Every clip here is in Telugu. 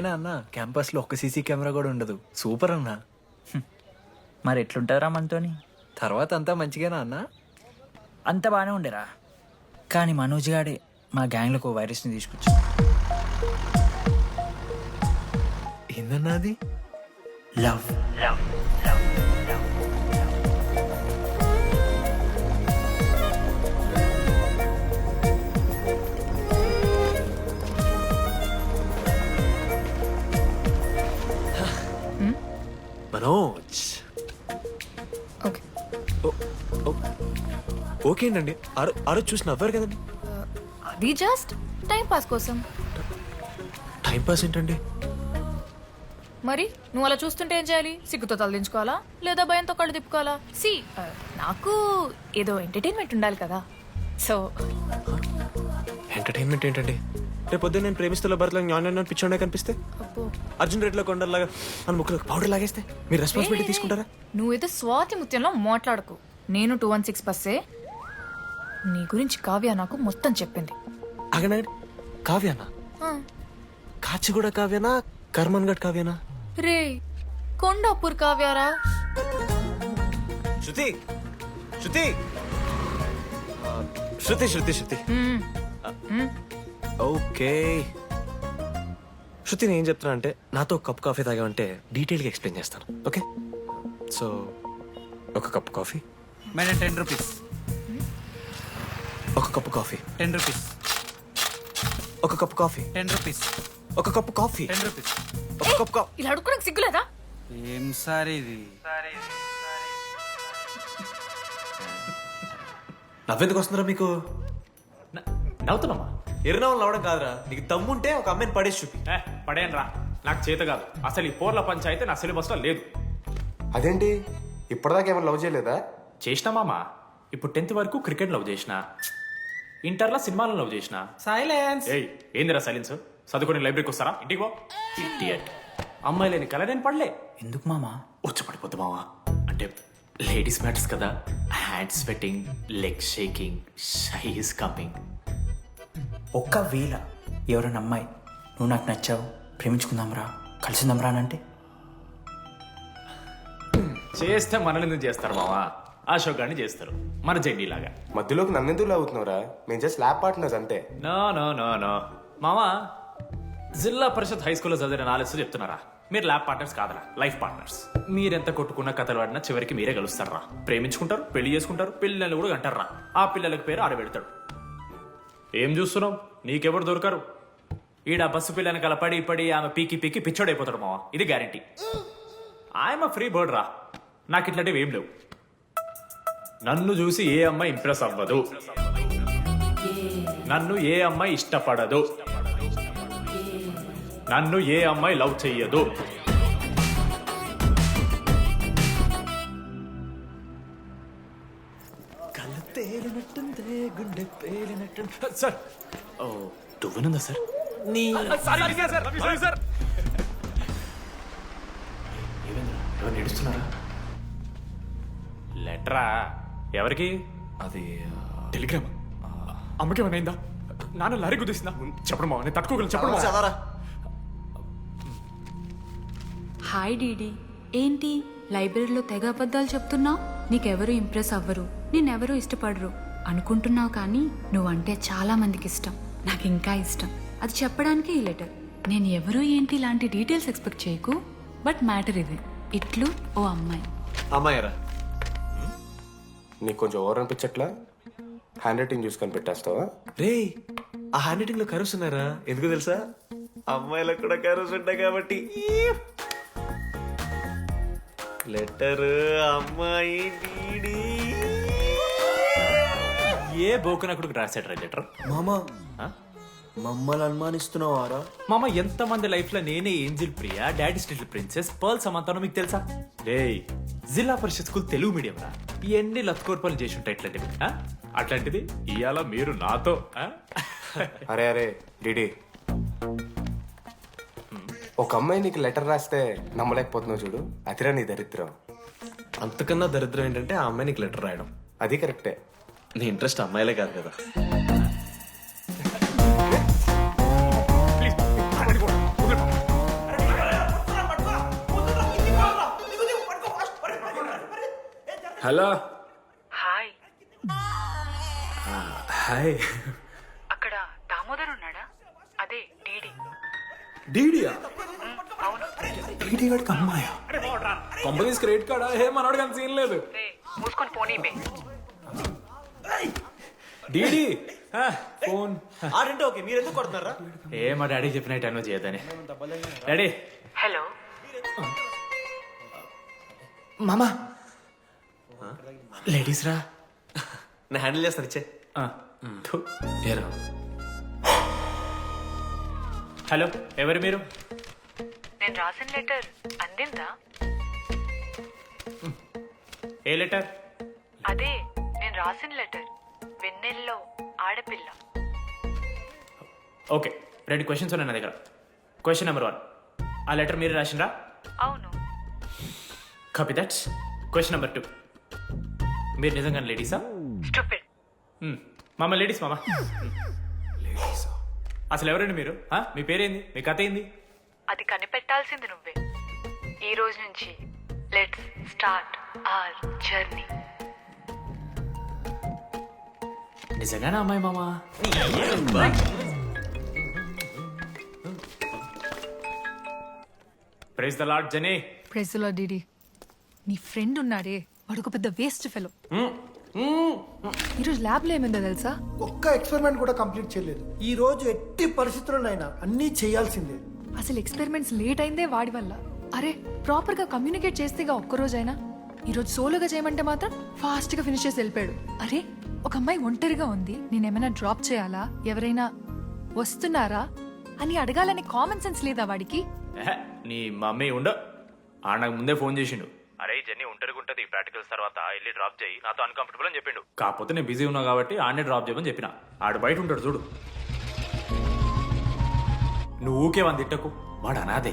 అందుకనే అన్న? క్యాంపస్లో ఒక్క సీసీ కెమెరా కూడా ఉండదు. సూపర్ అన్న. మరి ఎట్లుంటారా మనతోని? తర్వాత అంతా మంచిగానా అన్న. అంత బాగానే ఉండేరా. కానీ మనోజ్ గాడే మా గ్యాంగ్లకు ఓ వైరస్ని తీసుకొచ్చి ఏందన్నా అది? లవ్. మనోజ్. ఓకే. ఓకే అండి రోజు చూసి నవ్వారు కదండి. అది జస్ట్ టైం పాస్ కోసం? టైం పాస్ ఏంటండి? మరి నువ్వు అలా చూస్తుంటే ఏం చేయాలి? సిగ్గుతో తలదించుకోవాలా లేదా భయంతో కళ్ళు తిప్పుకోవాలా? సి నాకు ఏదో ఎంటర్టైన్మెంట్ ఉండాలి కదా. సో ఎంటర్టైన్మెంట్ ఏంటండి? రేపు పొద్దున్న నేను ప్రేమిస్తున్న భర్తలో జ్ఞానం పిచ్చోడే కనిపిస్తే? అబ్బో. అర్జున్ రేట్లో కొండలాగా మన ముక్కులకు పౌడర్ లాగేస్తే మీరు రెస్పాన్సిబిలిటీ తీసుకుంటారా? నువ్వేదో స్వాతి ముత్యంలో మాట్లాడకు. నేను టూ వన్ సిక్స్ బస్సే. నీ గురించి కావ్య నాకు మొత్తం చెప్పింది. అగనాడు కావ్యానా? కాచిగూడ కావ్యానా? కర్మన్ గడ్ కావ్యానా? రే కొండాపూర్ కావ్యారా? శృతి! శృతి! శృతి శృతి శృతి. ఓకే. శృతి నేను ఏం చెప్తున్నా అంటే నాతో ఒక కప్ కాఫీ తాగామంటే డీటెయిల్గా ఎక్స్ప్లెయిన్ చేస్తాను. ఓకే? సో ఒక cup coffee. Madam ten rupees. ఒక కప్పు కాఫీ. Ten rupees. ఒక కప్పు కాఫీ. Ten rupees. ఒక కప్పు కాఫీ. Ten rupees. ఒక కప్పు కాఫీ ఇలా అడుక్కోడానికి సిగ్గులేదా? ఏం సార్ ఇది? నవ్వెందుకు వస్తున్నారా మీకు నవ్వుతున్నామా? ఎర్రనవ్వులు నవ్వడం కాదురా. నీకు దమ్ముంటే ఒక అమ్మాయిని పడేసి చూపి. ఏ పడేయను రా నాకు చేత కాదు. అసలు ఈ పోర్ల పంచాయితీ నా సిలబస్లో లేదు. అదేంటి? ఇప్పటిదాకా ఏమైనా లవ్ చేయలేదా? చేసినా మామ? ఇప్పుడు టెన్త్ వరకు క్రికెట్ లవ్ చేసిన. ఇంటర్లో సినిమాలను లవ్ చేసిన. సైలెన్స్. ఏయ్ ఏందిరా సైలెన్స్? చదువుకొని లైబ్రరీకి వస్తారా? ఇంటికి పో. ఇడియట్ అమ్మాయి లేని కల నేను పడలే? ఎందుకు మామా? వచ్చి పడిపోద్దు మావా? అంటే లేడీస్ మ్యాటర్స్ కదా. Hand sweating leg shaking shy is coming ఒక్కవేళ ఎవరైనా అమ్మాయి నువ్వు నాకు నచ్చావు ప్రేమించుకుందాంరా కలిసిందాంరా అని అంటే? చేస్తే మనల్ని ఎందుకు చేస్తారు మావా? అశోక్ గారిని చేస్తారు. మన జెండీ లాగా. మధ్యలోకి నన్నెందుకు అవుతున్నావురా మేము జస్ట్ ల్యాబ్ పార్ట్నర్స్ అంతే. నో నో నో నో మామా జిల్లా పరిషత్ హై స్కూల్లో చదివిన నాలెడ్జ్ చెప్తున్నారా? మీరు ల్యాబ్ పార్ట్నర్స్ కాదరా లైఫ్ పార్ట్నర్స్ మీరెంత కొట్టుకున్న కథలు ఆడినా చివరికి మీరే కలుస్తారా ప్రేమించుకుంటారు పెళ్ళి చేసుకుంటారు పిల్లలు కూడా అంటారా ఆ పిల్లలకి పేరు ఆడబెడతాడు ఏం చూస్తున్నావు? నీకెవరు దొరకరు? ఈడ బస్సు పిల్లని కల పడి పడి ఆమె పీకి పీకి పిచ్చోడైపోతాడు మావా. ఇది గ్యారంటీ ఆయమ ఫ్రీ బర్డ్ రా. నాకు ఇట్లాంటివి ఏం లేవు. నన్ను చూసి ఏ అమ్మాయి ఇంప్రెస్ అవ్వదు. నన్ను ఏ అమ్మాయి ఇష్టపడదు. నన్ను ఏ అమ్మాయి లవ్ చెయ్యదు. కళ్ళు తేలినట్టుందే గుండె పేలినట్టు సార్. ఓ దువ్వనుందా సార్? నీ సార్ ఎవరు నడుస్తున్నారా? లెటరా? ఎవరికి? అది టెలిగ్రామ్. అమ్మకి ఏమైనా నాన్న లారీ గుద్దేసిందా చెప్పడం నేను తట్టుకోగలను చెప్పడం చదవరా? Hi DD. ఏంటి? లైబ్రరీలో తెగ అబద్ధాలు చెప్తున్నావు నీకెవరు ఇంప్రెస్ అవ్వరు. నిన్నెవరూ ఇష్టపడరు. అనుకుంటున్నావు కానీ నువ్వంటే చాలా మందికి ఇష్టం. నాకు ఇంకా ఇష్టం. అది చెప్పడానికి ఈ లెటర్. నేను ఎవరు ఏంటి ఇలాంటి డీటెయిల్స్ ఎక్స్పెక్ట్ చేయకు. బట్ మ్యాటర్ ఇది. ఇట్లు ఓ అమ్మాయి. అమ్మాయిరా. నీకు కొంచెం ఓవర్ అనిపించట్లా? హ్యాండ్ రైటింగ్ చూసుకొని పెట్టేస్తావా రే ఆ హ్యాండ్ రైటింగ్లో కర్వ్స్ ఉన్నారా ఎందుకు తెలుసా? అమ్మాయిలకు కూడా కర్వ్స్ ఉంటాయి కాబట్టి. లెటర్ అమ్మాయి డీడీ. ఏ బోకనకుడికి రాశాడు లెటర్? మామా మమ్మల్ని అనుమానిస్తున్నావారా? మామ ఎంతమంది లైఫ్లో నేనే angel Priya daddy still princess pearl సమంతానో మీకు తెలుసా? రే జిల్లా పరిషత్ స్కూల్ తెలుగు మీడియం రా. ఎన్ని లత్కోర్పాలు చేసి ఉంటాయి ఇట్లాంటివి? అట్లాంటిది ఇవాళ మీరు నాతో ఆ? అరే అరే డిడి. ఒక అమ్మాయి నీకు లెటర్ రాస్తే నమ్మలేకపోతున్నావు చూడు. అదిరా నీ దరిద్రం. అంతకన్నా దరిద్రం ఏంటంటే ఆ అమ్మాయి నీకు లెటర్ రాయడం. అది కరెక్టే. నీ ఇంట్రెస్ట్ అమ్మాయిలే కాదు కదా. హలో. హాయ్. హాయ్. అక్కడ దామోదర్ ఉన్నాడా? అదే డీడీ. డీడీయా? గడికి అమ్మాయా? Companies credit కార్డా? ఏ మనోడు కానీ సీన్ లేదు. మూసుకొని పోనీ డీడీ ఫోన్. ఆడంటే ఓకే మీరు ఎందుకు కొడుతున్నారా? ఏ మా డాడీ చెప్పిన టైం చేయదని డాడీ. హలో. మామా. లేడీస్ రా. నేను హ్యాండిల్ చేస్తాను ఇచ్చే. ఏరా. హలో ఎవరు మీరు? నేను రాసిన లెటర్. అందిందా? ఏ లెటర్? అదే నేను రాసిన లెటర్. వెన్నెల్లో ఆడపిల్ల. ఓకే రెండు క్వశ్చన్స్ ఉన్నాయి నా దగ్గర. క్వశ్చన్ నెంబర్ వన్ ఆ లెటర్ మీరు రాసిండ్రా? అవును. Copy that's question number two మీరు నిజంగా లేడీసా? స్టూపిడ్ మామ లేడీస్ మామ. అసలు ఎవరండి మీరు? ఆ? మీ పేరేంది? మీ కథ ఏంది? అది కనిపెట్టాల్సింది నువ్వే. ఈ రోజు నుంచి లెట్స్ స్టార్ట్ ఆర్ జర్నీ నిజంగానే అమ్మాయి మామ? ప్రైజ్ ద లార్డ్ జనీ ప్రెజలో డిడి నీ ఫ్రెండ్ ఉన్నాడే. వాడు ఒక పెద్ద వేస్ట్ ఫెలో ఈరోజు ల్యాబ్లో ఏమైందో తెలుసా? ఒక్క ఎక్స్పెరిమెంట్ కూడా కంప్లీట్ చేయలేదు. ఈ రోజు ఎట్టి పరిస్థితుల్లోనైనా అన్నీ చేయాల్సిందే. అసలు ఎక్స్పెరిమెంట్స్ లేట్ అయిందే వాడి వల్ల. అరే ప్రాపర్గా కమ్యూనికేట్ చేస్తేగా ఒక్కరోజైనా? ఈరోజు సోలోగా చేయమంటే మాత్రం ఫాస్ట్గా ఫినిష్ చేసి వెళ్ళిపోయాడు. అరే ఒక అమ్మాయి ఒంటరిగా ఉంది. నేనేమైనా డ్రాప్ చేయాలా? ఎవరైనా వస్తున్నారా? అని అడగాలని కామన్ సెన్స్ లేదా వాడికి? నీ మమ్మీ ఉండ. ఆ నాకు ముందే ఫోన్ చేసిండు. అరే జెన్నీ ఒంటరిగా ఉంటుంది. ప్రాక్టికల్స్ తర్వాత వెళ్ళి డ్రాప్ చేయి. నాతో అన్కంఫర్టబుల్ అని చెప్పిండు. కాకపోతే నేను బిజీ ఉన్నా కాబట్టి ఆడనే డ్రాప్ చేయమని చెప్పిన. ఆడు బయట ఉంటాడు చూడు. నువ్వు ఊకే వంద తిట్టకు. వాడు అనాదే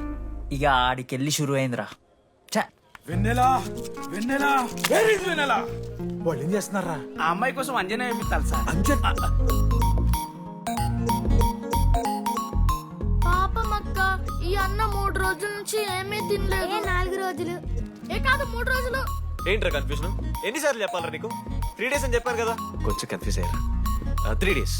ఇక ఆడికెళ్ళి షురు అయిందిరా చా వెన్నెలా? వెన్నెలా వెన్నెలా? వాళ్ళు ఏం చేస్తున్నారా? ఆ అమ్మాయి కోసం అంజనా వేపిస్తాను సార్. పాపమక్క ఈ అన్న మూడు రోజుల నుంచి ఏమీ తినలేదు. నాలుగు రోజులు. ఏ కాదు మూడు రోజులు. ఏంట్రా కన్ఫ్యూజన్ ఎన్నిసార్లు చెప్పాలరా నీకు? త్రీ డేస్ అని చెప్పారు కదా. కొంచెం కన్ఫ్యూజ్ అయ్యారా? Three days